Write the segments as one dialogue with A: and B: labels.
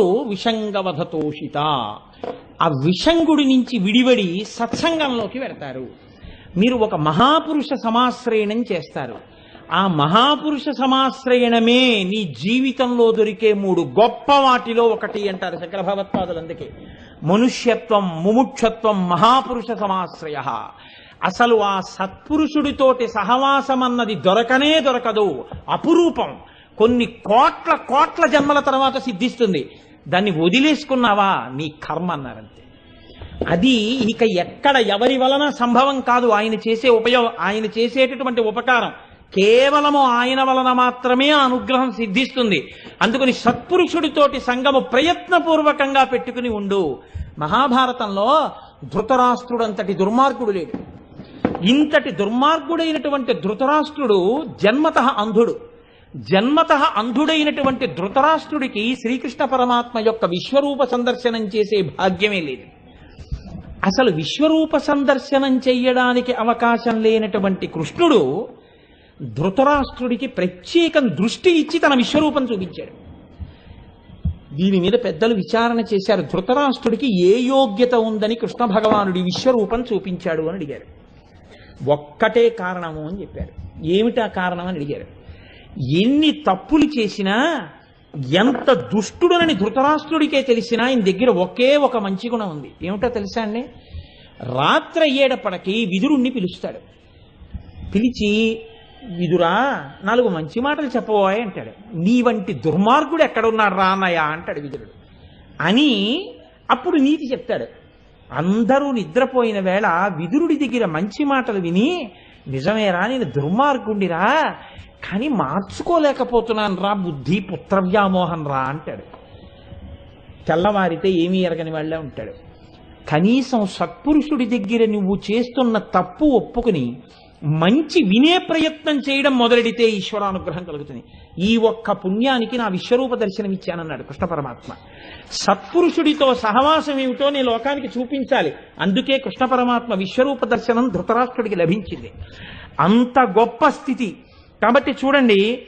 A: విషంగవధతోషిత. ఆ విషంగుడి నుంచి విడివడి సత్సంగంలోకి వెడతారు. మీరు ఒక మహాపురుష సమాశ్రయణం చేస్తారు. ఆ మహాపురుష సమాశ్రయణమే నీ జీవితంలో దొరికే మూడు గొప్ప వాటిలో ఒకటి అంటారు శంకర భగవత్పాదులు అందుకే మనుష్యత్వం ముముక్షత్వం మహాపురుష సమాశ్రయ. అసలు ఆ సత్పురుషుడితోటి సహవాసం అన్నది దొరకనే దొరకదు. అపురూపం. కొన్ని కోట్ల కోట్ల జన్మల తర్వాత సిద్ధిస్తుంది. దాన్ని వదిలేసుకున్నావా? నీ కర్మ అన్నారంతే. అది ఇక ఎక్కడ ఎవరి వలన సంభవం కాదు. ఆయన చేసే ఉపయోగం ఆయన చేసేటటువంటి ఉపకారం. కేవలము ఆయన వలన మాత్రమే అనుగ్రహం సిద్ధిస్తుంది. అందుకని సత్పురుషుడితోటి సంగము ప్రయత్నపూర్వకంగా పెట్టుకుని ఉండు. మహాభారతంలో ధృతరాష్ట్రుడంతటి దుర్మార్గుడు లేడు. ఇంతటి దుర్మార్గుడైనటువంటి ధృతరాష్ట్రుడు జన్మత అంధుడు. జన్మత అంధుడైనటువంటి ధృతరాష్ట్రుడికి శ్రీకృష్ణ పరమాత్మ యొక్క విశ్వరూప సందర్శనం చేసే భాగ్యమే లేదు. అసలు విశ్వరూప సందర్శనం చెయ్యడానికి అవకాశం లేనటువంటి కృష్ణుడు ధృతరాష్ట్రుడికి ప్రత్యేకం దృష్టి ఇచ్చి తన విశ్వరూపం చూపించాడు. దీని మీద పెద్దలు విచారణ చేశారు. ధృతరాష్ట్రుడికి ఏ యోగ్యత ఉందని కృష్ణ భగవానుడి విశ్వరూపం చూపించాడు అని అడిగారు. ఒక్కటే కారణము అని చెప్పారు. ఏమిటా కారణం అని అడిగారు. ఎన్ని తప్పులు చేసినా ఎంత దుష్టుడనని ధృతరాష్ట్రుడికే తెలిసినా ఆయన దగ్గర ఒకే ఒక మంచి గుణం ఉంది. ఏమిటో తెలుసా అండి? రాత్రి అయ్యేటప్పటికి విదురుణ్ణి పిలుస్తాడు. పిలిచి విదురా నాలుగు మంచి మాటలు చెప్పబోయ్ అంటాడు. నీ వంటి దుర్మార్గుడు ఎక్కడున్నాడు రా అన్నయ్య అంటాడు విదురుడు. అని అప్పుడు నీతి చెప్తాడు. అందరూ నిద్రపోయిన వేళ విదురుడి దగ్గర మంచి మాటలు విని నిజమేరా నేను దుర్మార్గుండిరా. కానీ మార్చుకోలేకపోతున్నాను రా బుద్ధి పుత్రవ్యామోహం రా అంటాడు. తెల్లవారితే ఏమీ ఎరగని వాళ్ళే ఉంటాడు. కనీసం సత్పురుషుడి దగ్గర నువ్వు చేస్తున్న తప్పు ఒప్పుకుని మంచి వినే ప్రయత్నం చేయడం మొదలెడితే ఈశ్వరానుగ్రహం కలుగుతుంది. ఈ ఒక్క పుణ్యానికి నా విశ్వరూప దర్శనం ఇచ్చానన్నాడు కృష్ణ పరమాత్మ. సత్పురుషుడితో సహవాసం ఏమిటో నేను లోకానికి చూపించాలి. అందుకే కృష్ణ పరమాత్మ విశ్వరూప దర్శనం ధృతరాష్ట్రుడికి లభించింది. అంత గొప్ప స్థితి. కాబట్టి చూడండి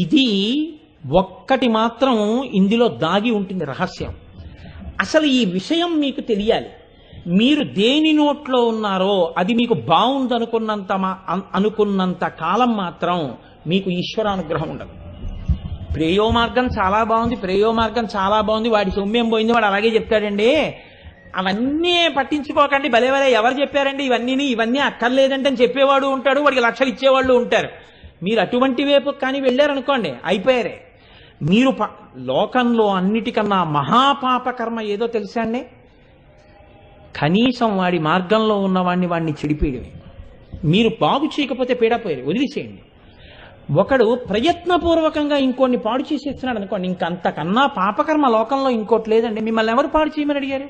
A: ఇది ఒక్కటి మాత్రం ఇందులో దాగి ఉంటుంది రహస్యం. అసలు ఈ విషయం మీకు తెలియాలి. మీరు దేని నోట్లో ఉన్నారో అది మీకు బాగుందనుకున్నంత మా- అనుకున్నంత కాలం మాత్రం మీకు ఈశ్వరానుగ్రహం ఉండదు. ప్రేయో మార్గం చాలా బాగుంది ప్రేయో మార్గం చాలా బాగుంది వాడి సొమ్మేం పోయింది వాడు అలాగే చెప్తాడండి. అవన్నీ పట్టించుకోకండి భలే భలే ఎవరు చెప్పారండి ఇవన్నీ ఇవన్నీ అక్కర్లేదంటే అని చెప్పేవాడు ఉంటాడు వాడికి లక్షలు ఇచ్చేవాళ్ళు ఉంటారు. మీరు అటువంటి వైపు కానీ వెళ్ళారనుకోండి అయిపోయారే. మీరు ప- లోకంలో అన్నిటికన్నా మహాపాపకర్మ ఏదో తెలుసా అండి? కనీసం వాడి మార్గంలో ఉన్నవాడిని వాడిని చెడిపేయడమే. మీరు బాగు చేయకపోతే పీడపోయారు వదిలిసేయండి. ఒకడు ప్రయత్నపూర్వకంగా ఇంకోన్ని పాడు చేసేస్తున్నాడు అనుకోండి ఇంకంతకన్నా పాపకర్మ లోకంలో ఇంకోటి లేదండి. మిమ్మల్ని ఎవరు పాడు చేయమని అడిగారు?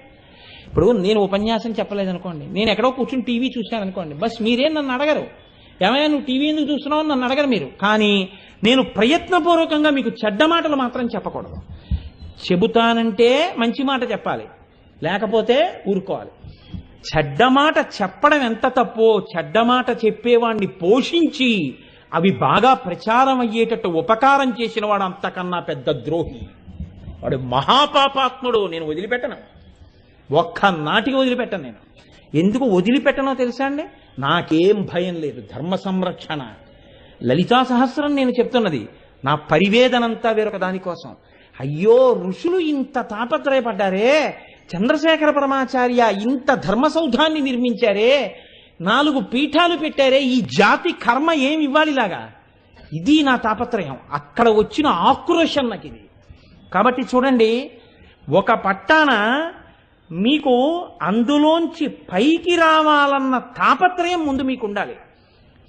A: ఇప్పుడు నేను ఉపన్యాసం చెప్పలేదనుకోండి. నేను ఎక్కడో కూర్చుని టీవీ చూశాను అనుకోండి. బస్ మీరేం నన్ను అడగరు. ఏమైనా నువ్వు టీవీ ఎందుకు చూస్తున్నావు నన్ను అడగరు మీరు. కానీ నేను ప్రయత్నపూర్వకంగా మీకు చెడ్డ మాటలు మాత్రం చెప్పకూడదు. చెబుతానంటే మంచి మాట చెప్పాలి. లేకపోతే ఊరుకోవాలి. చెడ్డమాట చెప్పడం ఎంత తప్పో చెడ్డమాట చెప్పేవాణ్ణి పోషించి అవి బాగా ప్రచారం అయ్యేటట్టు ఉపకారం చేసిన వాడు అంతకన్నా పెద్ద ద్రోహి. వాడు మహాపాపాత్ముడు నేను వదిలిపెట్టను. ఒక్క నాటికి వదిలిపెట్టను నేను. ఎందుకు వదిలిపెట్టనో తెలుసా అండి? నాకేం భయం లేదు. ధర్మ సంరక్షణ. లలితా సహస్రం నేను చెప్తున్నది. నా పరివేదనంతా వేరొక దానికోసం. అయ్యో ఋషులు ఇంత తాపత్రయపడ్డారే. చంద్రశేఖర పరమాచార్య ఇంత ధర్మసౌధాన్ని నిర్మించారే నాలుగు పీఠాలు పెట్టారే ఈ జాతి కర్మ ఏమి ఇవ్వాలిలాగా? ఇది నా తాపత్రయం. అక్కడ వచ్చిన ఆక్రోశం నాకు ఇది. కాబట్టి చూడండి ఒక పట్టాన మీకు అందులోంచి పైకి రావాలన్న తాపత్రయం ముందు మీకు ఉండాలి.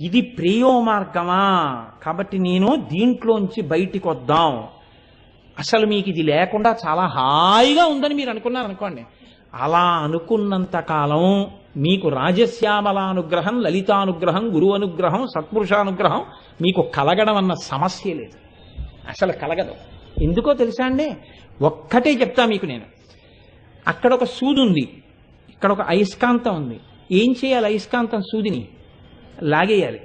A: ఇది ప్రియో మార్గమా? కాబట్టి నేను దీంట్లోంచి బయటికి వద్దాం. అసలు మీకు ఇది లేకుండా చాలా హాయిగా ఉందని మీరు అనుకున్నారు అనుకోండి అలా అనుకున్నంత కాలం మీకు రాజశ్యామలానుగ్రహం లలితానుగ్రహం గురువు అనుగ్రహం సత్పురుషానుగ్రహం మీకు కలగడం అన్న సమస్య లేదు. అసలు కలగదు. ఎందుకో తెలుసా అండి? ఒక్కటే చెప్తా మీకు నేను. అక్కడ ఒక సూది ఉంది. ఇక్కడ ఒక అయస్కాంతం ఉంది. ఏం చేయాలి అయస్కాంతం సూదిని? లాగేయాలి.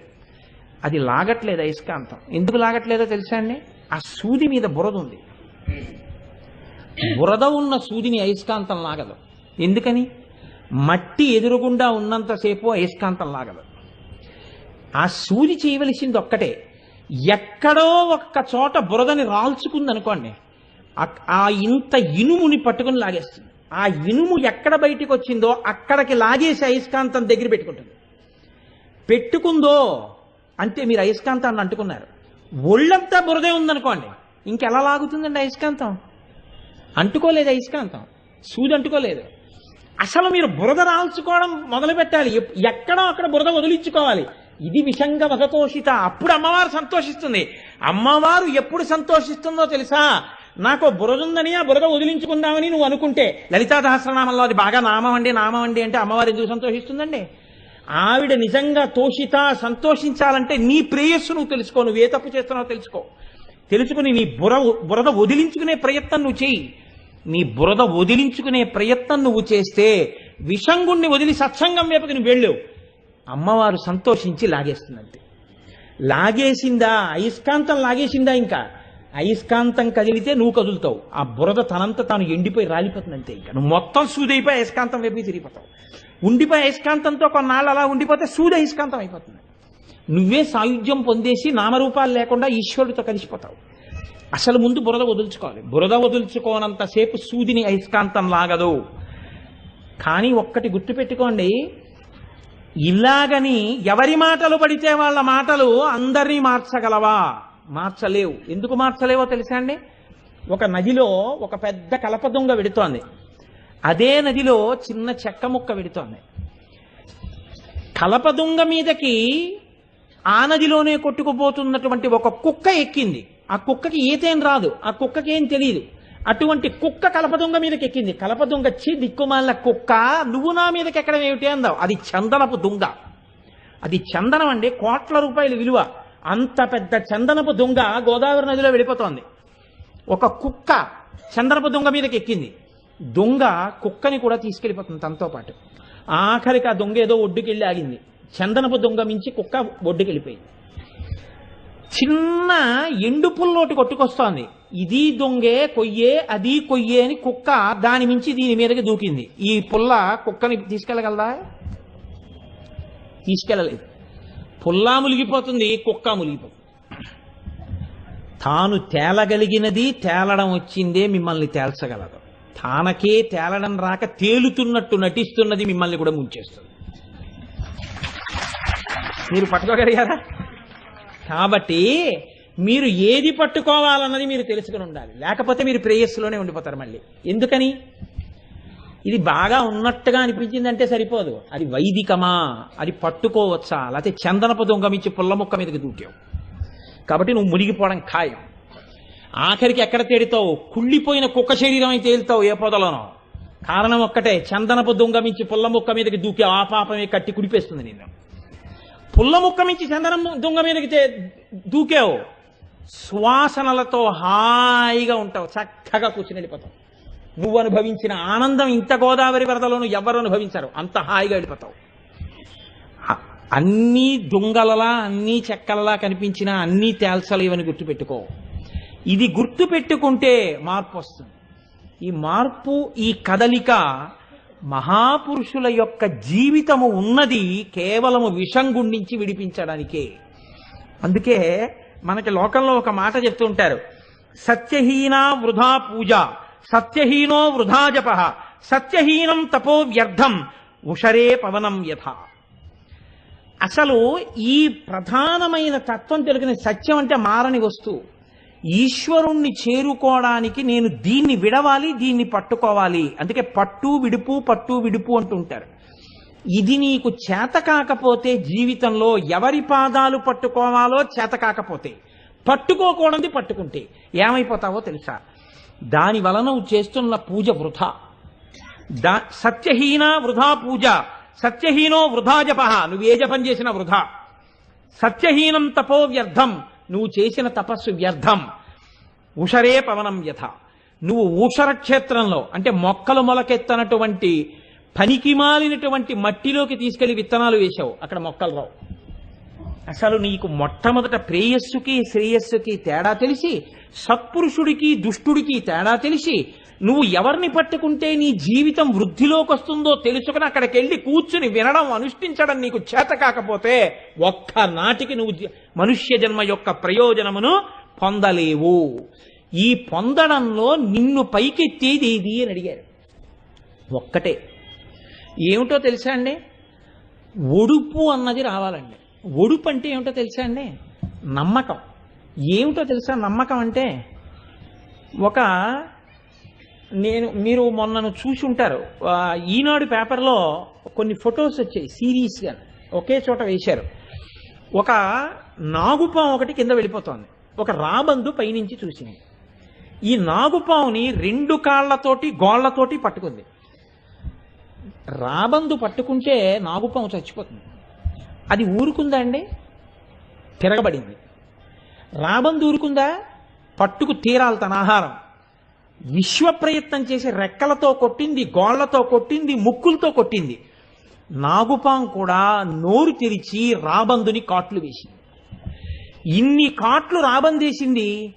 A: అది లాగట్లేదు అయస్కాంతం. ఎందుకు లాగట్లేదో తెలుసా అండి? ఆ సూది మీద బురద ఉంది. బురద ఉన్న సూదిని అయస్కాంతం లాగదు. ఎందుకని? మట్టి ఎదురుగుండా ఉన్నంతసేపు అయస్కాంతం లాగదు. ఆ సూది చేయవలసింది ఒక్కటే. ఎక్కడో ఒక్క చోట బురదని రాల్చుకుంది అనుకోండి ఆ ఇంత ఇనుముని పట్టుకుని లాగేస్తుంది. ఆ ఇనుము ఎక్కడ బయటికి వచ్చిందో అక్కడికి లాగేసి అయస్కాంతం దగ్గర పెట్టుకుంటుంది. పెట్టుకుందో అంటే మీరు అయస్కాంతాన్ని అంటుకున్నారు. ఒళ్ళంతా బురదే ఉందనుకోండి ఇంకెలా లాగుతుందండి అయస్కాంతం అంటుకోలేదు అయస్కాంతం సూది అంటుకోలేదు. అసలు మీరు బురద రాల్చుకోవడం మొదలు పెట్టాలి ఎక్కడో అక్కడ బురద వదిలించుకోవాలి. ఇది విషంగ వగతోషిత అప్పుడు అమ్మవారు సంతోషిస్తుంది. అమ్మవారు ఎప్పుడు సంతోషిస్తుందో తెలుసా? నాకు బురద ఉందని ఆ బురద వదిలించుకుందామని నువ్వు అనుకుంటే. లలితా సహస్రనామంలో అది బాగా నామం అండి నామం అండి అంటే అమ్మవారు ఎందుకు సంతోషిస్తుందండి? ఆవిడ నిజంగా తోషిత సంతోషించాలంటే నీ ప్రేయస్సు నువ్వు తెలుసుకో. నువ్వు ఏ తప్పు చేస్తున్నావో తెలుసుకో. తెలుసుకుని నీ బుర బురద వదిలించుకునే ప్రయత్నం నువ్వు చేయి. నీ బురద వదిలించుకునే ప్రయత్నం నువ్వు చేస్తే విషంగుణ్ణి వదిలి సత్సంగం వైపుకి నువ్వు వెళ్ళు అమ్మవారు సంతోషించి లాగేస్తుందంటే లాగేసిందా? అయస్కాంతం లాగేసిందా ఇంకా? అయస్కాంతం కదిలితే నువ్వు కదులుతావు. ఆ బురద తనంత తాను ఎండిపోయి రాలిపోతుంది అంతే ఇంకా. నువ్వు మొత్తం సూదైపోయి అయస్కాంతం వైపు తిరిగిపోతావు. ఉండిపోయి అయస్కాంతంతో కొన్నాళ్ళు అలా ఉండిపోతే సూది అయస్కాంతం అయిపోతుంది. నువ్వే సాయుధ్యం పొందేసి నామరూపాలు లేకుండా ఈశ్వరుడితో కలిసిపోతావు. అసలు ముందు బురద వదులుచుకోవాలి. బురద వదులుచుకోనంతసేపు సూదిని అయస్కాంతం లాగదు. కానీ ఒక్కటి గుర్తుపెట్టుకోండి ఇలాగని ఎవరి మాటలు పడితే వాళ్ళ మాటలు అందరినీ మార్చగలవా? మార్చలేవు. ఎందుకు మార్చలేవో తెలుసా అండి? ఒక నదిలో ఒక పెద్ద కలప దొంగ వెడుతోంది. అదే నదిలో చిన్న చెక్క ముక్క విడుతోంది. కలప దొంగ మీదకి ఆ నదిలోనే కొట్టుకుపోతున్నటువంటి ఒక కుక్క ఎక్కింది. ఆ కుక్కకి ఈతేం రాదు. ఆ కుక్కకి ఏం తెలియదు అటువంటి కుక్క కలప దొంగ మీదకి ఎక్కింది కలప దొంగ చి దిక్కుమాలిన కుక్క నువ్వు నా మీదకి ఎక్కడం ఏమిటి అందావు? అది చందనపు దొంగ. అది చందనం అండి. కోట్ల రూపాయల విలువ. అంత పెద్ద చందనపు దొంగ గోదావరి నదిలో వెళ్ళిపోతోంది. ఒక కుక్క చందనపు దొంగ మీదకి ఎక్కింది దొంగ కుక్కని కూడా తీసుకెళ్ళిపోతుంది తనతో పాటు. ఆఖరికి ఆ దొంగ ఏదో ఒడ్డుకెళ్ళి ఆగింది. చందనపు దొంగ మించి కుక్క ఒడ్డుకెళ్ళిపోయింది. చిన్న ఎండు పుల్లోటి కొట్టుకొస్తోంది. ఇది దొంగే కొయ్యే అది కొయ్యే అని కుక్క దాని మించి దీని మీదకి దూకింది. ఈ పుల్ల కుక్కని తీసుకెళ్ళగలదా? తీసుకెళ్ళలేదు. పుల్లా మునిగిపోతుంది కుక్క మునిగిపోతుంది. తాను తేలగలిగినది తేలడం వచ్చిందే మిమ్మల్ని తేల్చగలదు. తానకే తేలడం రాక తేలుతున్నట్టు నటిస్తున్నది మిమ్మల్ని కూడా ముంచేస్తుంది. మీరు పట్టుకోగలిగారా? కాబట్టి మీరు ఏది పట్టుకోవాలన్నది మీరు తెలుసుకుని ఉండాలి. లేకపోతే మీరు ప్రేయస్సులోనే ఉండిపోతారు మళ్ళీ. ఎందుకని? ఇది బాగా ఉన్నట్టుగా అనిపించిందంటే సరిపోదు. అది వైదికమా? అది పట్టుకోవచ్చా? లేకపోతే చందనపు దొంగమిచ్చి పుల్ల ముక్క మీదకి దూకావు. కాబట్టి నువ్వు మునిగిపోవడం ఖాయం. ఆఖరికి ఎక్కడ తేడుతావు కుళ్ళిపోయిన కుక్క శరీరం అయితే తేలుతావు ఏ పొదలోనో. కారణం ఒక్కటే చందనపు దొంగమించి పుల్ల ముక్క మీదకి దూకే ఆ పాపమే కట్టి కుడిపేస్తుంది నేను పుల్ల ముక్క మించి చందనం దుంగ మీదకి దూకావు. శ్వాసనలతో హాయిగా ఉంటావు. చక్కగా కూర్చుని వెళ్ళిపోతావు. నువ్వు అనుభవించిన ఆనందం ఇంత గోదావరి వరదలోను ఎవరు అనుభవించారు. అంత హాయిగా వెళ్ళిపోతావు. అ- అన్నీ దొంగలలా అన్నీ చెక్కలలా కనిపించినా అన్నీ తేల్చలేవని గుర్తుపెట్టుకో. ఇది గుర్తు పెట్టుకుంటే మార్పు వస్తుంది. ఈ మార్పు ఈ కదలిక మహాపురుషుల యొక్క జీవితము ఉన్నది కేవలము విషం గుండించి విడిపించడానికే. అందుకే మనకి లోకంలో ఒక మాట చెప్తూ ఉంటారు. సత్యహీన వృధా పూజ సత్యహీనో వృధా జప సత్యహీనం తపో వ్యర్థం ఉషరే పవనం యథ. అసలు ఈ ప్రధానమైన తత్వం తెలిగిన సత్యం అంటే మారని వస్తువు. ఈశ్వరుణ్ణి చేరుకోవడానికి నేను దీన్ని విడవాలి దీన్ని పట్టుకోవాలి. అందుకే పట్టు విడుపు పట్టు విడుపు అంటుంటారు. ఇది నీకు చేత కాకపోతే జీవితంలో ఎవరి పాదాలు పట్టుకోవాలో చేత కాకపోతే. పట్టుకోకూడదు పట్టుకుంటే. ఏమైపోతావో తెలుసా? దాని వలన నువ్వు చేస్తున్న పూజ వృధా. దా సత్యహీన వృధా పూజ. సత్యహీనో వృధా జప. నువ్వు ఏ జపం చేసిన వృధా. సత్యహీనం తపో వ్యర్థం. నువ్వు చేసిన తపస్సు వ్యర్థం. ఉషరే పవనం యథ. నువ్వు ఊషర క్షేత్రంలో అంటే మొక్కలు మొలకెత్తనటువంటి పనికి మాలినటువంటి మట్టిలోకి తీసుకెళ్ళి విత్తనాలు వేశావు. అక్కడ మొక్కలు రావు. అసలు నీకు మొట్టమొదట ప్రేయస్సుకి శ్రేయస్సుకి తేడా తెలిసి సత్పురుషుడికి దుష్టుడికి తేడా తెలిసి నువ్వు ఎవరిని పట్టుకుంటే నీ జీవితం వృద్ధిలోకి వస్తుందో తెలుసుకుని అక్కడికి వెళ్ళి కూర్చుని వినడం అనుష్ఠించడం నీకు చేత కాకపోతే ఒక్క నాటికి నువ్వు మనుష్య జన్మ యొక్క ప్రయోజనమును పొందలేవు. ఈ పొందడంలో నిన్ను పైకెత్తేది ఏది అని అడిగారు. ఒక్కటే. ఏమిటో తెలుసా అండి? ఒడుపు అన్నది రావాలండి. ఒడుపు అంటే ఏమిటో తెలుసా అండి? నమ్మకం. ఏమిటో తెలుసా నమ్మకం అంటే? ఒక నేను మీరు మొన్నను చూసి ఉంటారు. ఈనాడు పేపర్లో కొన్ని ఫొటోస్ వచ్చాయి సీరియస్గా ఒకే చోట వేశారు. ఒక నాగుపాము ఒకటి కింద వెళ్ళిపోతోంది. ఒక రాబందు పైనుంచి చూసింది. ఈ నాగుపాముని రెండు కాళ్ళతోటి గోళ్ళతోటి పట్టుకుంది. రాబందు పట్టుకుంటే నాగుపాము చచ్చిపోతుంది. అది ఊరుకుందా అండి? తిరగబడింది. రాబందు ఊరుకుందా? పట్టుకు తీరాలి తన ఆహారం. విశ్వ ప్రయత్నం చేసి రెక్కలతో కొట్టింది గోళ్ళతో కొట్టింది ముక్కులతో కొట్టింది. నాగుపాం కూడా నోరు తెరిచి రాబందుని కాట్లు వేసింది. ఇన్ని కాట్లు రాబందేసింది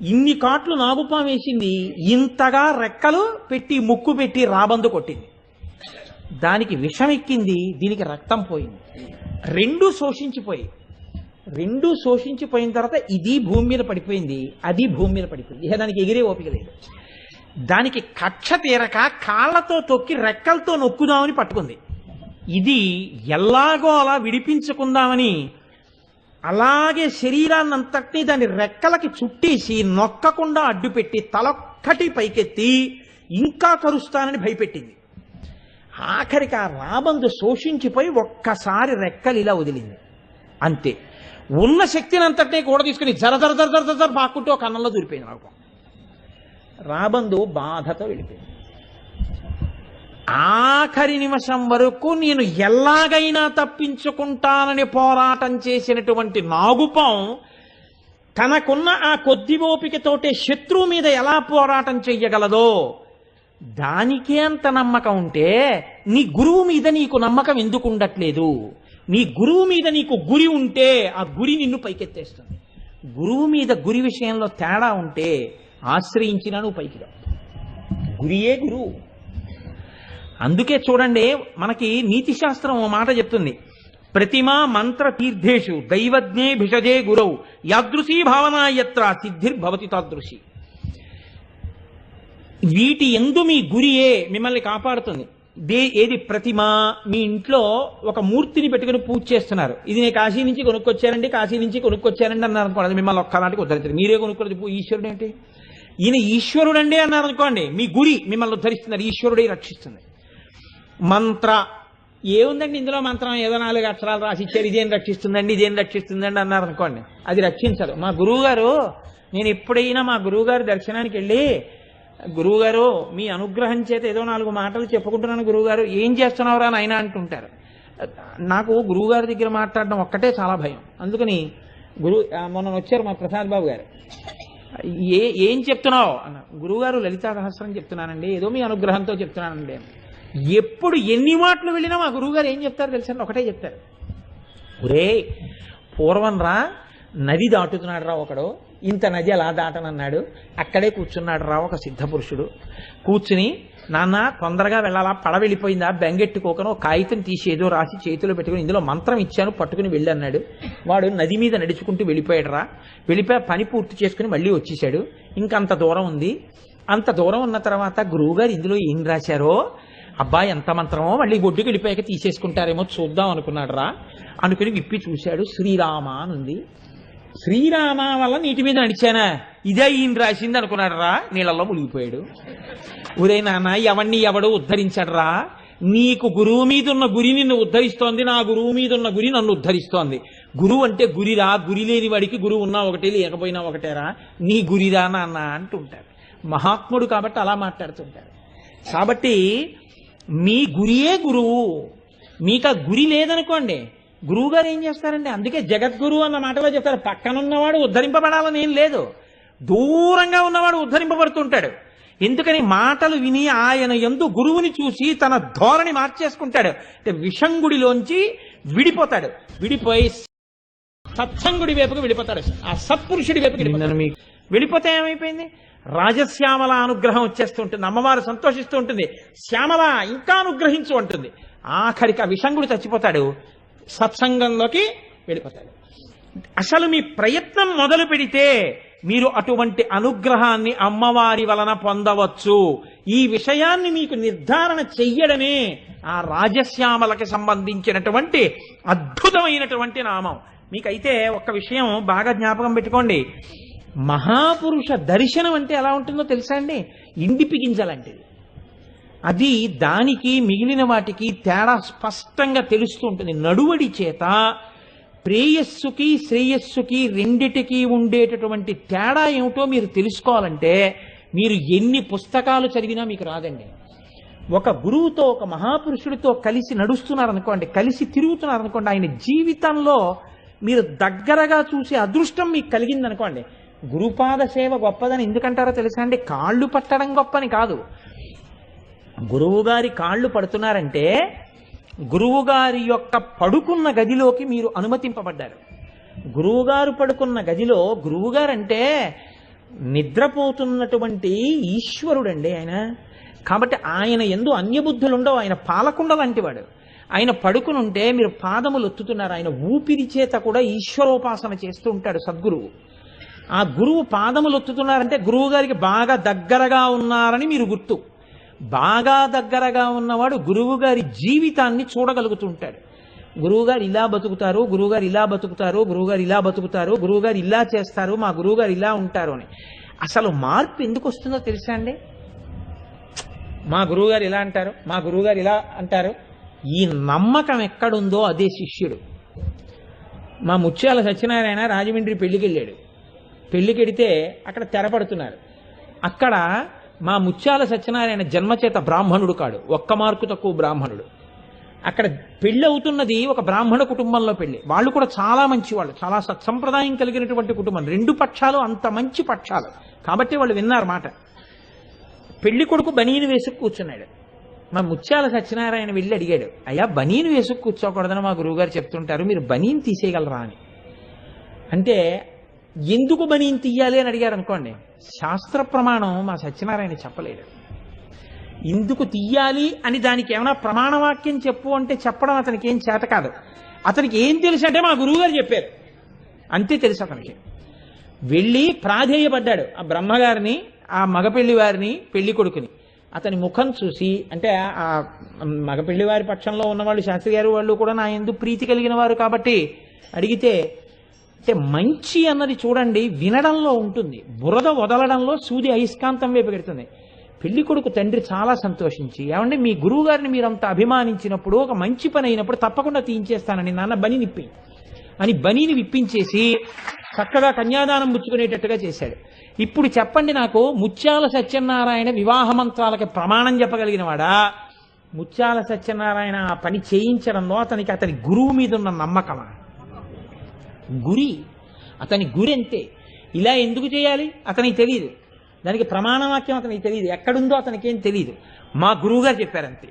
A: ఇన్ని కాట్లు నాగుపాం వేసింది ఇంతగా రెక్కలు పెట్టి ముక్కు పెట్టి రాబందు కొట్టింది. దానికి విషం ఎక్కింది దీనికి రక్తం పోయింది. రెండు శోషించిపోయి రెండు శోషించిపోయిన తర్వాత ఇది భూమి మీద పడిపోయింది అది భూమి మీద పడిపోయింది. ఇక దానికి ఎగిరే ఓపిక లేదు. దానికి కక్ష తీరక కాళ్ళతో తొక్కి రెక్కలతో నొక్కుదామని పట్టుకుంది. ఇది ఎలాగో అలా విడిపించుకుందామని అలాగే శరీరాన్ని అంతటినీ దాని రెక్కలకి చుట్టేసి నొక్కకుండా అడ్డుపెట్టి తలొక్కటి పైకెత్తి ఇంకా కరుస్తానని భయపెట్టింది. ఆఖరికి ఆ రాబందు శోషించిపోయి ఒక్కసారి రెక్కలు ఇలా వదిలింది. అంతే. ఉన్న శక్తిని అంతటినీ కూడా తీసుకుని జర జర జర జర జర జర పాక్కుంటూ ఒక కన్నంలో దూరిపోయింది నాకు. రాబందు బాధతో వెళ్ళిపోయింది. ఆఖరి నిమిషం వరకు నేను ఎలాగైనా తప్పించుకుంటానని పోరాటం చేసినటువంటి నాగుపం తనకున్న ఆ కొద్ది ఓపికతోటే శత్రువు మీద ఎలా పోరాటం చెయ్యగలదో దానికే అంత నమ్మకం ఉంటే నీ గురువు మీద నీకు నమ్మకం ఎందుకు ఉండట్లేదు నీ గురువు మీద నీకు గురి ఉంటే ఆ గురి నిన్ను పైకెత్తేస్తుంది. గురువు మీద గురి విషయంలో తేడా ఉంటే ఆశ్రయించినా నువ్వు పైకి రావు గురియే గురువు. అందుకే చూడండి మనకి నీతి శాస్త్రం ఓ మాట చెప్తుంది. ప్రతిమా మంత్ర తీర్థేషు దైవజ్ఞే భిషజే గురవు యాదృశీ భావన యత్ర సిద్ధిర్భవతి తాదృశి. వీటి ఎందు మీ గురియే మిమ్మల్ని కాపాడుతుంది. దే ఏది ప్రతిమ? మీ ఇంట్లో ఒక మూర్తిని పెట్టుకుని పూజ చేస్తున్నారు. ఇది నేను కాశీ నుంచి కొనుక్కొచ్చానండి కాశీ నుంచి కొనుక్కొచ్చానండి అన్నారు అనుకోండి. మిమ్మల్ని ఒక్కనాటికి ఉద్ధరించారు మీరే కొనుక్కోలేదు. పూ- ఈశ్వరుడు ఏంటి? ఈయన ఈశ్వరుడండి అన్నారు అనుకోండి. మీ గురి మిమ్మల్ని ఉద్ధరిస్తున్నారు. ఈశ్వరుడే రక్షిస్తుంది. మంత్ర. ఏముందండి ఇందులో మంత్రం? ఏదో నాలుగు అక్షరాలు రాసి ఇచ్చారు. ఇదేం రక్షిస్తుందండి? ఇదేం రక్షిస్తుందండి అన్నారు అనుకోండి. అది రక్షించదు. మా గురువు గారు నేను ఎప్పుడైనా మా గురువు గారి దర్శనానికి వెళ్ళి గురువుగారు మీ అనుగ్రహం చేత ఏదో నాలుగు మాటలు చెప్పుకుంటున్నాను గురువుగారు. ఏం చేస్తున్నావురా నాయన అంటుంటారు. నాకు గురువుగారి దగ్గర మాట్లాడడం ఒక్కటే చాలా భయం. అందుకని గురు మొన్న వచ్చారు మా ప్రసాద్ బాబు గారు. ఏ ఏం చెప్తున్నావు? అన్న గురువుగారు లలితా సహస్రం చెప్తున్నానండి. ఏదో మీ అనుగ్రహంతో చెప్తున్నానండి ఎప్పుడు ఎన్ని మాటలు వెళ్ళినా మా గురువుగారు ఏం చెప్తారు తెలుసండి ఒకటే చెప్తారు. ఒరే పూర్వం రా నది దాటుతున్నాడు రా ఒకడు. ఇంత నది ఎలా దాటనన్నాడు? అక్కడే కూర్చున్నాడు రా ఒక సిద్ధపురుషుడు కూర్చుని నాన్న తొందరగా వెళ్ళాలా? పడ వెళ్ళిపోయిందా? బెంగెట్టుకోకను ఒక కాగితం తీసి ఏదో రాసి చేతిలో పెట్టుకుని ఇందులో మంత్రం ఇచ్చాను పట్టుకుని వెళ్ళన్నాడు. వాడు నది మీద నడుచుకుంటూ వెళ్ళిపోయాడు రా. వెళ్ళిపోయి పని పూర్తి చేసుకుని మళ్ళీ వచ్చేసాడు ఇంకంత దూరం ఉంది. అంత దూరం ఉన్న తర్వాత గురువుగారు ఇందులో ఏం రాశారో? అబ్బాయి ఎంత మంత్రమో? మళ్ళీ ఒడ్డుకి వెళ్ళిపోయాక తీసేసుకుంటారేమో చూద్దాం అనుకున్నాడు రా. అనుకుని విప్పి చూశాడు. శ్రీరామ అని ఉంది. శ్రీరామ వల్ల నీటి మీద నడిచానా? ఇదే ఈయన రాసింది అనుకున్నాడు రా నీళ్ళల్లో మునిగిపోయాడు. ఉదయ నాన్న ఎవడిని ఎవడు ఉద్ధరించాడరా? నీకు గురువు మీద ఉన్న గురి నిన్ను ఉద్ధరిస్తోంది నా గురువు మీద ఉన్న గురి నన్ను ఉద్ధరిస్తోంది. గురువు అంటే గురిరా గురి లేని వాడికి గురువు ఉన్నా ఒకటే లేకపోయినా ఒకటేరా? నీ గురిరా నాన్న అంటుంటారు. మహాత్ముడు కాబట్టి అలా మాట్లాడుతుంటారు. కాబట్టి మీ గురియే గురువు. మీకు ఆ గురి లేదనుకోండి గురువు గారు ఏం చేస్తారండి? అందుకే జగద్గురు అన్న మాటలో చెప్తారు. పక్కనున్నవాడు ఉద్ధరింపబడాలని ఏం లేదు. దూరంగా ఉన్నవాడు ఉద్ధరింపబడుతుంటాడు. ఎందుకని మాటలు విని ఆయన ఎందు గురువుని చూసి తన ధోరణి మార్చేసుకుంటాడు. అంటే విషంగుడిలోంచి విడిపోతాడు. విడిపోయి సత్సంగుడి వైపుకు వెళ్ళిపోతాడు ఆ సత్పురుషుడి వైపుకి వెళ్ళిపోతాడు వెళ్ళిపోతే ఏమైపోయింది? రాజశ్యామల అనుగ్రహం వచ్చేస్తుంటుంది. అమ్మవారు సంతోషిస్తూ ఉంటుంది. శ్యామల ఇంకా అనుగ్రహించు అంటుంది. ఆఖరికి ఆ విషంగుడు చచ్చిపోతాడు. సత్సంగంలోకి వెళ్ళిపోతారు అసలు మీ ప్రయత్నం మొదలు పెడితే మీరు అటువంటి అనుగ్రహాన్ని అమ్మవారి వలన పొందవచ్చు. ఈ విషయాన్ని మీకు నిర్ధారణ చెయ్యడమే ఆ రాజశ్యామలకి సంబంధించినటువంటి అద్భుతమైనటువంటి నామం. మీకైతే ఒక్క విషయం బాగా జ్ఞాపకం పెట్టుకోండి. మహాపురుష దర్శనం అంటే ఎలా ఉంటుందో తెలుసా అండి? ఇండిపి పిగించాలంటేది అది దానికి మిగిలిన వాటికి తేడా స్పష్టంగా తెలుస్తూ ఉంటుంది నడువడి చేత ప్రేయస్సుకి శ్రేయస్సుకి రెండిటికి ఉండేటటువంటి తేడా ఏమిటో మీరు తెలుసుకోవాలంటే మీరు ఎన్ని పుస్తకాలు చదివినా మీకు రాదండి. ఒక గురువుతో ఒక మహాపురుషుడితో కలిసి నడుస్తున్నారనుకోండి కలిసి తిరుగుతున్నారనుకోండి ఆయన జీవితంలో మీరు దగ్గరగా చూసే అదృష్టం మీకు కలిగిందనుకోండి గురుపాద సేవ గొప్పదని ఎందుకంటారో తెలుసా అండి? కాళ్ళు పట్టడం గొప్పని కాదు. గురువుగారి కాళ్ళు పడుతున్నారంటే గురువుగారి యొక్క పడుకున్న గదిలోకి మీరు అనుమతింపబడ్డారు. గురువుగారు పడుకున్న గదిలో గురువుగారంటే నిద్రపోతున్నటువంటి ఈశ్వరుడండి ఆయన. కాబట్టి ఆయన ఎందు అన్యబుద్ధులు ఉండవు ఆయన పాలకుండ లాంటివాడు. ఆయన పడుకునుంటే మీరు పాదములు ఒత్తుతున్నారు ఆయన ఊపిరి చేత కూడా ఈశ్వరోపాసన చేస్తూ ఉంటాడు సద్గురువు. ఆ గురువు పాదములు ఒత్తుతున్నారంటే గురువు గారికి బాగా దగ్గరగా ఉన్నారని మీరు గుర్తు. బాగా దగ్గరగా ఉన్నవాడు గురువు గారి జీవితాన్ని చూడగలుగుతుంటాడు. గురువుగారు ఇలా బతుకుతారు గురువుగారు ఇలా బతుకుతారు గురువుగారు ఇలా బతుకుతారు గురువుగారు ఇలా చేస్తారు మా గురువుగారు ఇలా ఉంటారు అని. అసలు మార్పు ఎందుకు వస్తుందో తెలుసా అండి? మా గురువుగారు ఇలా అంటారు మా గురువుగారు ఇలా అంటారు. ఈ నమ్మకం ఎక్కడుందో అదే శిష్యుడు. మా ముత్యాల సత్యనారాయణ రాజమండ్రి పెళ్ళికి వెళ్ళాడు అక్కడ తెరపడుతున్నారు. అక్కడ మా ముత్యాల సత్యనారాయణ జన్మచేత బ్రాహ్మణుడు కాడు. ఒక్క మార్కు తక్కువ బ్రాహ్మణుడు. అక్కడ పెళ్ళి అవుతున్నది ఒక బ్రాహ్మణ కుటుంబంలో పెళ్ళి. వాళ్ళు కూడా చాలా మంచి వాళ్ళు చాలా సత్సంప్రదాయం కలిగినటువంటి కుటుంబం. రెండు పక్షాలు అంత మంచి పక్షాలు. కాబట్టి వాళ్ళు విన్నారు మాట. పెళ్ళి కొడుకు బనీని వేసుకు కూర్చున్నాడు. మా ముత్యాల సత్యనారాయణ వెళ్ళి అడిగాడు అయ్యా బనీని వేసుకు కూర్చోకూడదని మా గురువుగారు చెప్తుంటారు. మీరు బనీని తీసేయగలరా? అని. అంటే ఎందుకు బనీని తీయాలి అని అడిగారు అనుకోండి. శాస్త్ర ప్రమాణం మా సత్యనారాయణ చెప్పలేదు. ఎందుకు తీయాలి అని దానికి ఏమైనా ప్రమాణవాక్యం చెప్పు అంటే చెప్పడం అతనికి ఏం చేత కాదు. అతనికి ఏం తెలుసు అంటే మా గురువుగారు చెప్పారు. అంతే తెలుసు అతనికి. వెళ్ళి ప్రాధేయపడ్డాడు ఆ బ్రహ్మగారిని ఆ మగపెళ్ళి వారిని పెళ్ళి కొడుకుని. అతని ముఖం చూసి అంటే ఆ మగపెళ్ళి వారి పక్షంలో ఉన్నవాళ్ళు శాస్త్రి గారు వాళ్ళు కూడా నా ఎందుకు ప్రీతి కలిగిన వారు కాబట్టి అడిగితే అంటే మంచి అన్నది చూడండి వినడంలో ఉంటుంది. బురద వదలడంలో సూది అయస్కాంతం వైపు పెడుతుంది. పెళ్ళి కొడుకు తండ్రి చాలా సంతోషించి ఏమంటే మీ గురువు గారిని మీరు అంత అభిమానించినప్పుడు ఒక మంచి పని అయినప్పుడు తప్పకుండా తీయించేస్తానని నాన్న బని నిప్పి అని బనీని విప్పించేసి చక్కగా కన్యాదానం ముచ్చుకునేటట్టుగా చేశాడు. ఇప్పుడు చెప్పండి నాకు ముత్యాల సత్యనారాయణ వివాహ మంత్రాలకి ప్రమాణం చెప్పగలిగిన వాడా ముత్యాల సత్యనారాయణ ఆ పని చేయించడంలో అతనికి అతని గురువు మీద ఉన్న నమ్మకమా? గురి అతని గురి అంతే ఇలా ఎందుకు చేయాలి? అతనికి తెలియదు దానికి ప్రమాణవాక్యం అతనికి తెలియదు ఎక్కడుందో అతనికి ఏం తెలియదు మా గురువుగారు చెప్పారంతే.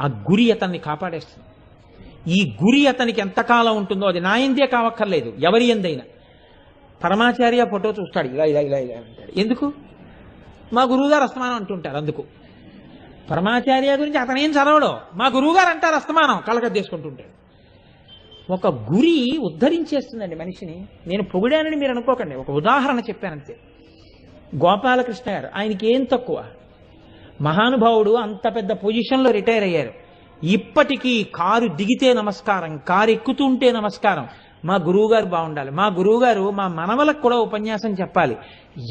A: ఆ గురి అతన్ని కాపాడేస్తుంది. ఈ గురి అతనికి ఎంతకాలం ఉంటుందో అది నా ఎందే కావక్కర్లేదు ఎవరి ఎందైనా. పరమాచార్య ఫోటో చూస్తాడు ఇలా ఇలా ఇలా ఇలా అంటాడు. ఎందుకు? మా గురువుగారు అస్తమానం అంటుంటారు అందుకు. పరమాచార్య గురించి అతనేం చదవడు. మా గురువుగారు అంటారు అస్తమానం కలకద్దేసుకుంటుంటాడు ఒక గురి ఉద్ధరించేస్తుందండి మనిషిని. నేను పొగిడానని మీరు అనుకోకండి. ఒక ఉదాహరణ చెప్పానంతే. గోపాలకృష్ణ గారు ఆయనకి ఏం తక్కువ? మహానుభావుడు అంత పెద్ద పొజిషన్లో రిటైర్ అయ్యారు. ఇప్పటికీ కారు దిగితే నమస్కారం కారు ఎక్కుతుంటే నమస్కారం. మా గురువుగారు బాగుండాలి. మా గురువుగారు మా మనవలకు కూడా ఉపన్యాసం చెప్పాలి.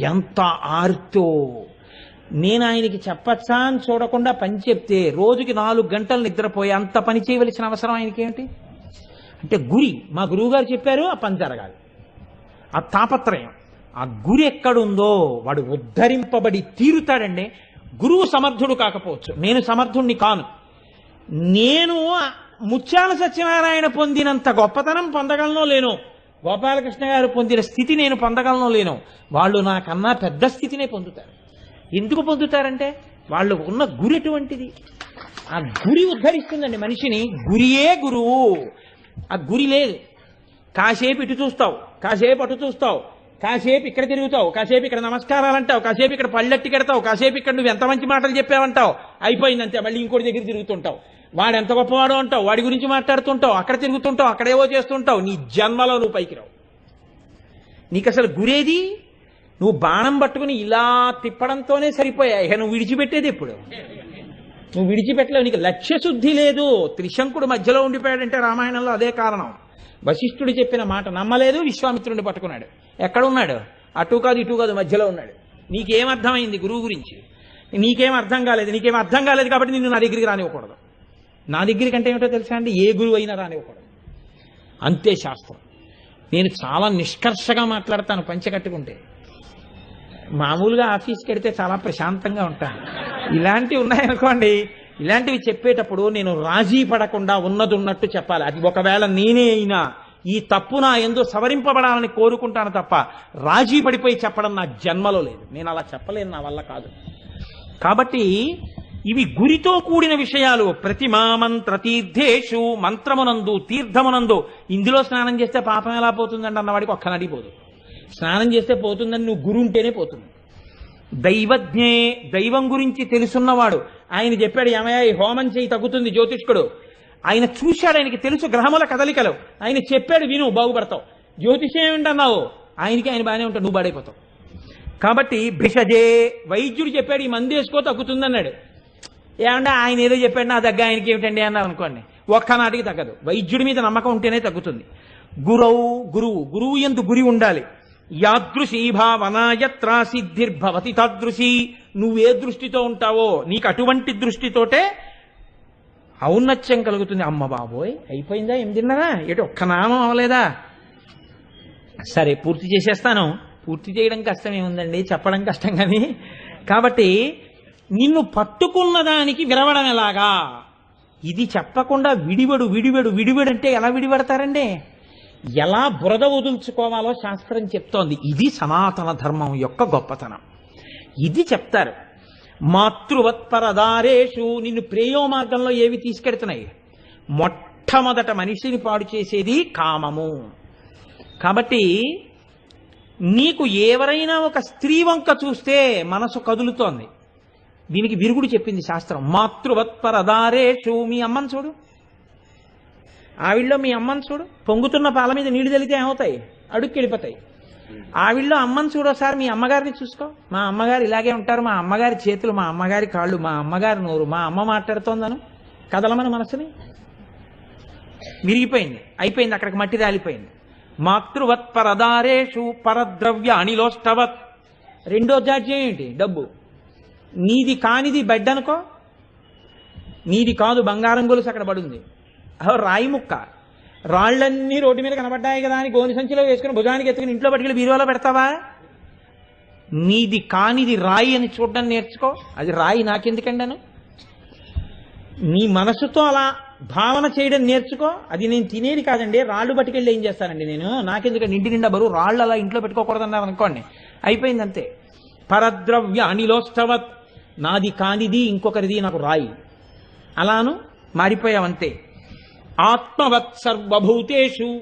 A: ఎంత ఆర్తో? నేను ఆయనకి చెప్పచ్చా అని చూడకుండా పని చెప్తే రోజుకి నాలుగు గంటలు నిద్రపోయి అంత పని చేయవలసిన అవసరం ఆయనకేంటి అంటే గురి. మా గురువుగారు చెప్పారు ఆ పని జరగాలి. ఆ తాపత్రయం. ఆ గురి ఎక్కడుందో వాడు ఉద్ధరింపబడి తీరుతాడండి గురువు సమర్థుడు కాకపోవచ్చు. నేను సమర్థుణ్ణి కాను. నేను ముత్యాల సత్యనారాయణ పొందినంత గొప్పతనం పొందగలనో లేను. గోపాలకృష్ణ గారు పొందిన స్థితి నేను పొందగలనో లేను. వాళ్ళు నాకన్నా పెద్ద స్థితినే పొందుతారు. ఎందుకు పొందుతారంటే వాళ్ళు ఉన్న గురి ఎటువంటిది? ఆ గురి ఉద్ధరిస్తుందండి మనిషిని. గురియే గురువు. ఆ గురి లేదు. కాసేపు ఇటు చూస్తావు కాసేపు అటు చూస్తావు కాసేపు ఇక్కడ తిరుగుతావు కాసేపు ఇక్కడ నమస్కారాలు అంటావు కాసేపు ఇక్కడ పళ్ళెట్టి కడతావు కాసేపు ఇక్కడ నువ్వు ఎంత మంచి మాటలు చెప్పావంటావు అయిపోయిందంతే మళ్ళీ ఇంకోటి దగ్గర తిరుగుతుంటావు. వాడు ఎంత గొప్పవాడు అంటావు వాడి గురించి మాట్లాడుతుంటావు అక్కడ తిరుగుతుంటావు అక్కడేవో చేస్తుంటావు నీ జన్మలో నువ్వు పైకి రావు. నీకు అసలు గురేది? నువ్వు బాణం పట్టుకుని ఇలా తిప్పడంతోనే సరిపోయాయి. ఇక నువ్వు విడిచిపెట్టేది ఎప్పుడు? నువ్వు విడిచిపెట్టలేవు. నీకు లక్ష్య శుద్ధి లేదు. త్రిశంకుడు మధ్యలో ఉండిపోయాడంటే రామాయణంలో అదే కారణం. వశిష్ఠుడు చెప్పిన మాట నమ్మలేదు విశ్వామిత్రుడిని పట్టుకున్నాడు. ఎక్కడ ఉన్నాడు అటు కాదు ఇటు కాదు మధ్యలో ఉన్నాడు. నీకేం అర్థమైంది గురువు గురించి? నీకేం అర్థం కాలేదు. నీకేం అర్థం కాలేదు కాబట్టి నిన్ను నా దగ్గరికి రానివ్వకూడదు. నా దగ్గరికి అంటే ఏమిటో తెలుసా అండి? ఏ గురువు అయినా రానివ్వకూడదు. అంతే శాస్త్రం. నేను చాలా నిష్కర్షగా మాట్లాడతాను పంచకట్టుకుంటే మామూలుగా ఆఫీస్కి వెడితే చాలా ప్రశాంతంగా ఉంటాను. ఇలాంటివి ఉన్నాయనుకోండి ఇలాంటివి చెప్పేటప్పుడు నేను రాజీ పడకుండా ఉన్నది ఉన్నట్టు చెప్పాలి. అది ఒకవేళ నేనే అయినా ఈ తప్పు నా ఎందు సవరింపబడాలని కోరుకుంటాను తప్ప రాజీ పడిపోయి చెప్పడం నా జన్మలో లేదు. నేను అలా చెప్పలేను నా వల్ల కాదు. కాబట్టి ఇవి గురితో కూడిన విషయాలు. ప్రతిమా మంత్ర తీర్థేషు మంత్రమునందు తీర్థమునందు. ఇందులో స్నానం చేస్తే పాపం ఎలా పోతుందండి అన్నవాడికి ఒక్క నడిపోదు స్నానం చేస్తే పోతుందని నువ్వు గురు ఉంటేనే పోతుంది. దైవజ్ఞే దైవం గురించి తెలుసున్నవాడు. ఆయన చెప్పాడు ఏమయ్య ఈ హోమం చేయి తగ్గుతుంది జ్యోతిష్కుడు. ఆయన చూశాడు ఆయనకి తెలుసు గ్రహముల కదలికలు. ఆయన చెప్పాడు విను బాగుపడతావు. జ్యోతిషం ఏమిటన్నావు? ఆయనకి ఆయన బాగానే ఉంటాడు నువ్వు బాడైపోతావు. కాబట్టి భిషజే వైద్యుడు చెప్పాడు ఈ మంది వేసుకో తగ్గుతుందన్నాడు. ఏమంటే ఆయన ఏదో చెప్పాడు నా దగ్గర ఆయనకి ఏమిటండి? అన్నారు అనుకోండి. ఒక్కనాటికి తగ్గదు. వైద్యుడి మీద నమ్మకం ఉంటేనే తగ్గుతుంది. గురవు గురువు గురువు ఎందు గురి ఉండాలి. యాదృశీ భావనాయత్రా సిద్ధిర్భవతి తాదృశీ. నువ్వే దృష్టితో ఉంటావో నీకు అటువంటి దృష్టితోటే ఔన్నత్యం కలుగుతుంది. అమ్మ బాబోయ్ అయిపోయిందా? ఎనిమిదిన్నరా ఏటి ఒక్క నామం అవలేదా? సరే పూర్తి చేసేస్తాను. పూర్తి చేయడం కష్టమే ఉందండి చెప్పడం కష్టం కానీ. కాబట్టి నిన్ను పట్టుకున్న దానికి విరవడం ఎలాగా ఇది చెప్పకుండా విడివడు విడివడు విడివడంటే ఎలా విడిపడతారండి? ఎలా బురద వదుల్చుకోవాలో శాస్త్రం చెప్తోంది. ఇది సనాతన ధర్మం యొక్క గొప్పతనం. ఇది చెప్తారు మాతృవత్పరదారేషు నిన్ను ప్రేయో మార్గంలో ఏవి తీసుకెడుతున్నాయి? మొట్టమొదట మనిషిని పాడు చేసేది కామము. కాబట్టి నీకు ఎవరైనా ఒక స్త్రీ వంక చూస్తే మనసు కదులుతోంది. దీనికి విరుగుడు చెప్పింది శాస్త్రం మాతృవత్పరదారేషు మీ అమ్మని చూడు. ఆవిడలో మీ అమ్మని చూడు. పొంగుతున్న పాల మీద నీళ్ళు తెలితే ఏమవుతాయి? అడుక్కి వెళ్ళిపోతాయి ఆవిడలో అమ్మని చూడోసారి మీ అమ్మగారిని చూసుకో. మా అమ్మగారు ఇలాగే ఉంటారు. మా అమ్మగారి చేతులు మా అమ్మగారి కాళ్ళు మా అమ్మగారి నోరు మా అమ్మ మాట్లాడుతోందను. కదలమని మనసుని. విరిగిపోయింది. అయిపోయింది. అక్కడికి మట్టి రాలిపోయింది. మాతృవత్ పరదారేషు పరద్రవ్య అనిలోష్టవత్. రెండో జాడ్యం ఏంటి? డబ్బు. నీది కానిది బెడ్ అనుకో నీది కాదు బంగారం గొలుసు అక్కడ పడుంది. రాయి ముక్క. రాళ్ళన్నీ రోడ్డు మీద కనబడ్డాయి కదా అని గోని సంచిలో వేసుకుని భుజానికి ఎత్తుకుని ఇంట్లో పట్టుకెళ్ళి బీరువాలో పెడతావా? నీది కానిది రాయి అని చూడడం నేర్చుకో. అది రాయి నాకెందుకండను? నీ మనసుతో అలా భావన చేయడం నేర్చుకో. అది నేను తినేది కాదండి. రాళ్ళు పట్టుకెళ్ళి ఏం చేస్తానండి నేను? నాకెందుకండి? ఇంటి నిండా బరువు రాళ్ళు అలా ఇంట్లో పెట్టుకోకూడదన్నారు అనుకోండి. అయిపోయింది అంతే. పరద్రవ్య అనిలోష్టవత్ నాది కానిది ఇంకొకరిది నాకు రాయి. అలాను మారిపోయావంతే. ఆత్మవత్ సర్వభూతేషు.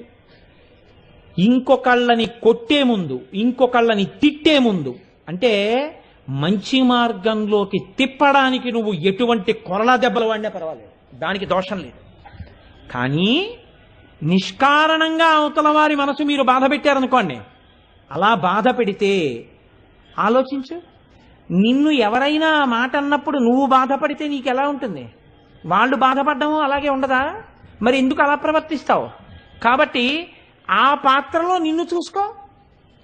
A: ఇంకొకళ్ళని కొట్టే ముందు ఇంకొకళ్ళని తిట్టే ముందు అంటే మంచి మార్గంలోకి తిప్పడానికి నువ్వు ఎటువంటి కొరలా దెబ్బలు వాడినా పర్వాలేదు. దానికి దోషం లేదు. కానీ నిష్కారణంగా అవతల వారి మనసు మీరు బాధ పెట్టారనుకోండి అలా బాధ పెడితే ఆలోచించు. నిన్ను ఎవరైనా మాట అన్నప్పుడు నువ్వు బాధపడితే నీకు ఎలా ఉంటుంది? వాళ్ళు బాధపడ్డము అలాగే ఉండదా? మరి ఎందుకు అలా ప్రవర్తిస్తావు? కాబట్టి ఆ పాత్రలో నిన్ను చూసుకో.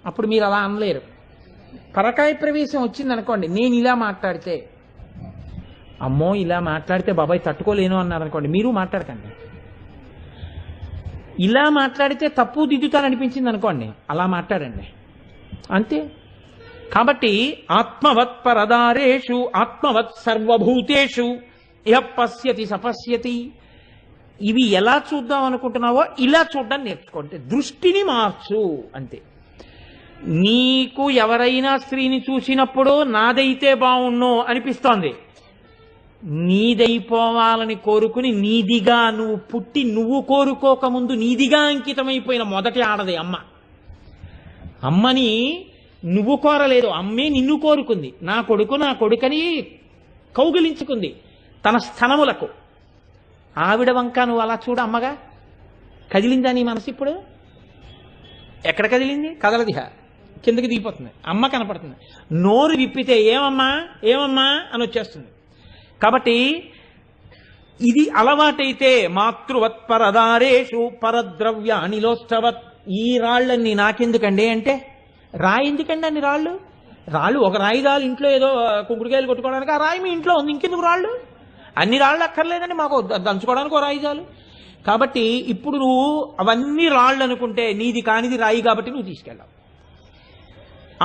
A: అప్పుడు మీరు అలా అనలేరు. పరకాయ ప్రవేశం వచ్చింది అనుకోండి నేను ఇలా మాట్లాడితే అమ్మో ఇలా మాట్లాడితే బాబాయ్ తట్టుకోలేను అన్నారు అనుకోండి మీరు మాట్లాడకండి. ఇలా మాట్లాడితే తప్పు దిద్దుతారనిపించింది అనుకోండి అలా మాట్లాడండి. అంతే. కాబట్టి ఆత్మవత్ పరదారేషు ఆత్మవత్ సర్వభూతేషు యపశ్యతి సపశ్యతి. ఇవి ఎలా చూద్దాం అనుకుంటున్నావో ఇలా చూడడం నేర్చుకోండి. దృష్టిని మార్చు అంతే. నీకు ఎవరైనా స్త్రీని చూసినప్పుడు నాదైతే బాగుండు అనిపిస్తోంది. నీదైపోవాలని కోరుకుని నీదిగా నువ్వు పుట్టి నువ్వు కోరుకోకముందు నీదిగా అంకితమైపోయిన మొదటి ఆడది అమ్మ. అమ్మని నువ్వు కోరలేదు అమ్మే నిన్ను కోరుకుంది. నా కొడుకు నా కొడుకని కౌగిలించుకుంది తన స్థనములకు. ఆవిడ వంక నువ్వు అలా చూడు అమ్మగా. కదిలిందా నీ మనసు ఇప్పుడు? ఎక్కడ కదిలింది? కదలదిహ. కిందకి దిగిపోతుంది. అమ్మ కనపడుతుంది. నోరు విప్పితే ఏమమ్మా? ఏమమ్మా? అని వచ్చేస్తుంది. కాబట్టి ఇది అలవాటైతే మాతృవత్పరదారేషు పరద్రవ్యానిలోష్టవత్. ఈ రాళ్ళన్ని నాకెందుకండి అంటే? రాయి ఎందుకండి అన్ని రాళ్ళు? రాళ్ళు ఒక రాయి రాళ్ళు ఇంట్లో ఏదో కుంకుడుకాయలు కొట్టుకోవడానికి ఆ రాయి మీ ఇంట్లో ఉంది. ఇంకెందుకు రాళ్ళు? అన్ని రాళ్ళు అక్కర్లేదండి మాకు దంచుకోవడానికి ఒక రాయి చాలు కాబట్టి ఇప్పుడు నువ్వు అవన్నీ రాళ్ళు అనుకుంటే నీది కానిది రాయి కాబట్టి నువ్వు తీసుకెళ్ళావు.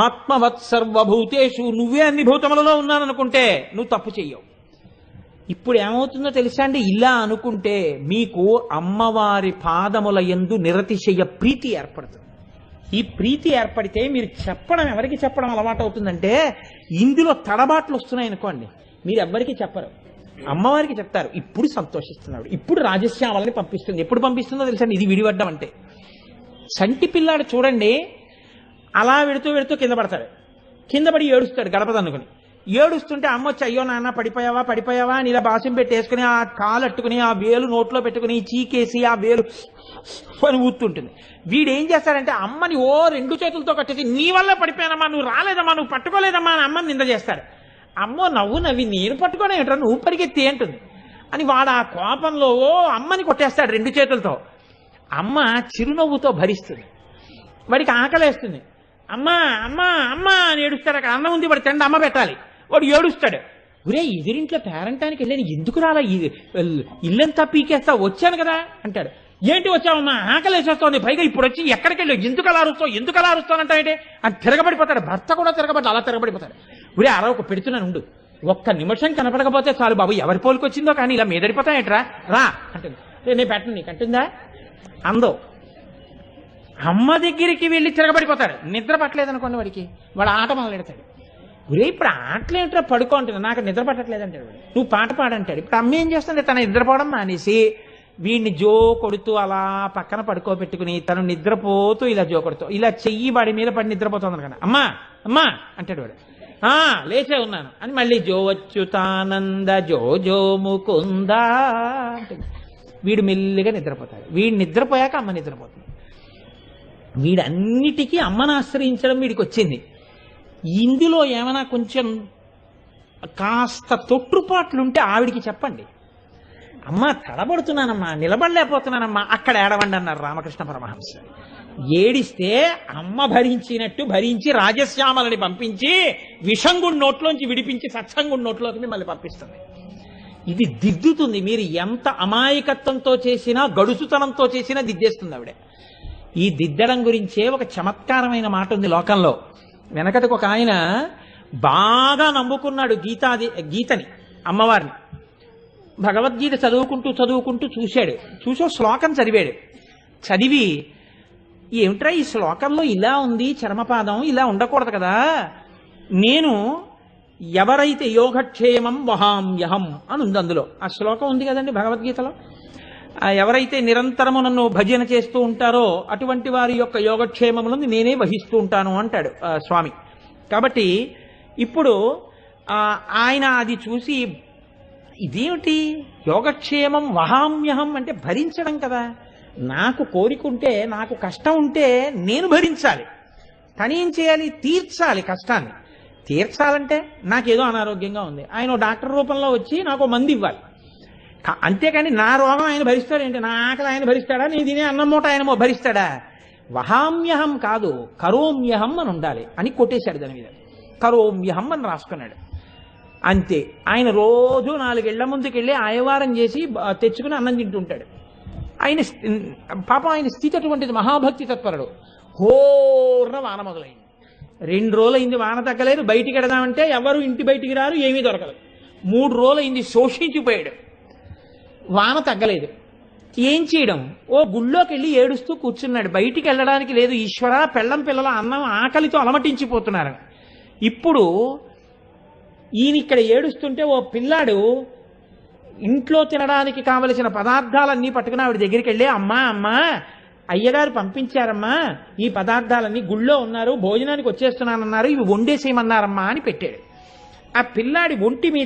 A: ఆత్మవత్ సర్వభూతేషు నువ్వే అన్ని భూతములలో ఉన్నాననుకుంటే నువ్వు తప్పు చెయ్యవు. ఇప్పుడు ఏమవుతుందో తెలుసా అండి? ఇలా అనుకుంటే మీకు అమ్మవారి పాదముల ఎందు నిరతిశయ ప్రీతి ఏర్పడుతుంది. ఈ ప్రీతి ఏర్పడితే మీరు చెప్పడం ఎవరికి చెప్పడం అలవాటు అవుతుందంటే ఇందులో తడబాట్లు వస్తున్నాయి అనుకోండి మీరు ఎవ్వరికి చెప్పరు. అమ్మవారికి చెప్తారు ఇప్పుడు సంతోషిస్తున్నాడు ఇప్పుడు రాజశ్యామలని పంపిస్తుంది. ఎప్పుడు పంపిస్తుందో తెలుసా ఇది విడిపడ్డం అంటే. సంటి పిల్లాడు చూడండి అలా వెడుతూ వెడుతూ కింద పడతాడు. కింద పడి ఏడుస్తాడు గడపదనుకుని ఏడుస్తుంటే అమ్మ వచ్చి అయ్యో నాన్న పడిపోయావా పడిపోయావా? అని ఇలా బాసం పెట్టేసుకుని ఆ కాలు అట్టుకుని ఆ వేలు నోట్లో పెట్టుకుని చీకేసి ఆ వేలు అని ఊతుంటుంది. వీడు ఏం చేస్తాడంటే అమ్మని ఓ రెండు చేతులతో కట్టేసి నీ వల్ల పడిపోయానమ్మా నువ్వు రాలేదమ్మా నువ్వు పట్టుకోలేదమ్మా అని అమ్మని నింద చేస్తాడు. అమ్మో నవ్వు నవ్వి నేను పట్టుకోవడం ఏంట్రా నువ్వు పరిగెత్తి అంటుంది. అని వాడు ఆ కోపంలో ఓ అమ్మని కొట్టేస్తాడు రెండు చేతులతో. అమ్మ చిరునవ్వుతో భరిస్తుంది. వాడికి ఆకలేస్తుంది. అమ్మా అమ్మా అమ్మా అని ఏడుస్తాడు. అక్కడ అన్నం ఉంది వాడు తిండి అమ్మ పెట్టాలి. వాడు ఏడుస్తాడు. ఒరే ఎదురింట్లో పేరంటానికి వెళ్ళాను. ఎందుకు రాలా? ఇల్లంతా పీకేస్తా వచ్చాను కదా అంటాడు. ఏంటి వచ్చావమ్మా ఆకలేసేస్తోంది. పైగా ఇప్పుడు వచ్చి ఎక్కడికి వెళ్ళి ఎందుకు అలా అరుస్తావు? ఎందుకు అలా అరుస్తానంటే అని తిరగబడిపోతాడు. భర్త కూడా తిరగబడి అలా తిరగబడిపోతాడు. ఒరే ఒక పెడుతున్నాను ఉండు. ఒక్క నిమిషం కనపడకపోతే చాలు బాబు. ఎవరి పోలికొచ్చిందో కానీ ఇలా మీదడిపోతాయట్రా రా అంటుంది. "రే, నేను పెట్టను నీకు అంటుందా? అందో అమ్మ దగ్గరికి వెళ్ళి తిరగబడిపోతాడు. నిద్ర పట్టలేదు అనుకోండి వాడికి. వాడు ఆట మొదలెడతాడు ఒరే ఇప్పుడు ఆటలేంట్రా పడుకో అంటుంది. నాకు నిద్ర పట్టట్లేదు అంటాడు నువ్వు పాట పాడంటాడు. ఇప్పుడు అమ్మ ఏం చేస్తుంది? తన నిద్రపోవడం మానేసి వీడిని జో కొడుతూ అలా పక్కన పడుకోబెట్టుకుని తను నిద్రపోతూ ఇలా జో కొడుతూ ఇలా చెయ్యి వాడి మీద పడి నిద్రపోతుంది కదా అమ్మా అమ్మా అంటాడు వాడు. ఆ లేచే ఉన్నాను. అని మళ్ళీ జో వచ్చుతానంద జో జో ముకుందా అంటుంది. వీడు మెల్లిగా నిద్రపోతాడు. వీడు నిద్రపోయాక అమ్మ నిద్రపోతుంది. వీడన్నిటికీ అమ్మను ఆశ్రయించడం వీడికి వచ్చింది. ఇందులో ఏమైనా కొంచెం కాస్త తొట్టుపాట్లుంటే ఆవిడికి చెప్పండి. అమ్మ తడబడుతున్నానమ్మా నిలబడలేకపోతున్నానమ్మా అక్కడ ఏడవండి అన్నారు రామకృష్ణ పరమహంస. ఏడిస్తే అమ్మ భరించినట్టు భరించి రాజశ్యామలని పంపించి విషంగుడి నోట్లోంచి విడిపించి సత్సంగుడి నోట్లోకి మిమ్మల్ని పంపిస్తుంది. ఇది దిద్దుతుంది. మీరు ఎంత అమాయకత్వంతో చేసినా గడుసుతనంతో చేసినా దిద్దేస్తుంది ఆవిడ. ఈ దిద్దడం గురించే ఒక చమత్కారమైన మాట ఉంది లోకంలో. వెనకటికి ఒక ఆయన బాగా నమ్ముకున్నాడు గీతాది గీతని అమ్మవారిని. భగవద్గీత చదువుకుంటూ చదువుకుంటూ చూశాడు. చూసో శ్లోకం చదివాడు. చదివి ఏమిట్రా ఈ శ్లోకంలో ఇలా ఉంది చర్మపాదం ఇలా ఉండకూడదు కదా? నేను ఎవరైతే యోగక్షేమం వహామ్యహం అని ఉంది అందులో. ఆ శ్లోకం ఉంది కదండి భగవద్గీతలో? ఎవరైతే నిరంతరము నన్ను భజన చేస్తూ ఉంటారో అటువంటి వారి యొక్క యోగక్షేమములను నేనే వహిస్తూ ఉంటాను అంటాడు స్వామి. కాబట్టి ఇప్పుడు ఆయన అది చూసి ఇదేమిటి? యోగక్షేమం వహామ్యహం అంటే భరించడం కదా. నాకు కోరికుంటే నాకు కష్టం ఉంటే నేను భరించాలి. తను ఏం చేయాలి? తీర్చాలి కష్టాన్ని. తీర్చాలంటే నాకేదో అనారోగ్యంగా ఉంది. ఆయన ఓ డాక్టర్ రూపంలో వచ్చి నాకు మంది ఇవ్వాలి. అంతేకాని నా రోగం ఆయన భరిస్తాడేంటి నా ఆకలి ఆయన భరిస్తాడా? నేను తినే అన్నం మూట ఆయన భరిస్తాడా? వహామ్యహం కాదు కరోమ్యహం అని ఉండాలి అని కొట్టేశాడు దాని మీద. కరోమ్యహం అని రాసుకున్నాడు. అంతే. ఆయన రోజు నాలుగేళ్ళ ముందుకెళ్ళి ఆయవారం చేసి తెచ్చుకుని అన్నం తింటుంటాడు. ఆయన పాపం ఆయన స్థితి అటువంటిది మహాభక్తి తత్పరుడు. హోర్న వాన మొదలైంది. రెండు రోజులైంది వాన తగ్గలేదు. బయటికి వెడదామంటే ఎవరు ఇంటి బయటికి రారు ఏమీ దొరకదు. మూడు రోజులైంది శోషించిపోయాడు. వాన తగ్గలేదు. ఏం చేయడం? ఓ గుళ్ళోకి వెళ్ళి ఏడుస్తూ కూర్చున్నాడు. బయటికి వెళ్ళడానికి లేదు. ఈశ్వర పెళ్ళం పిల్లల అన్నం ఆకలితో అలమటించిపోతున్నారు ఇప్పుడు ఈయన ఇక్కడ ఏడుస్తుంటే ఓ పిల్లాడు ఇంట్లో తినడానికి కావలసిన పదార్థాలన్నీ పట్టుకుని ఆవిడ దగ్గరికి వెళ్ళి అమ్మా అమ్మా అయ్యగారు పంపించారమ్మా ఈ పదార్థాలన్నీ గుళ్ళో ఉన్నారు భోజనానికి వచ్చేస్తున్నానన్నారు ఇవి వండేసేయమన్నారమ్మా అని పెట్టాడు. ఆ పిల్లాడి ఒంటి మీద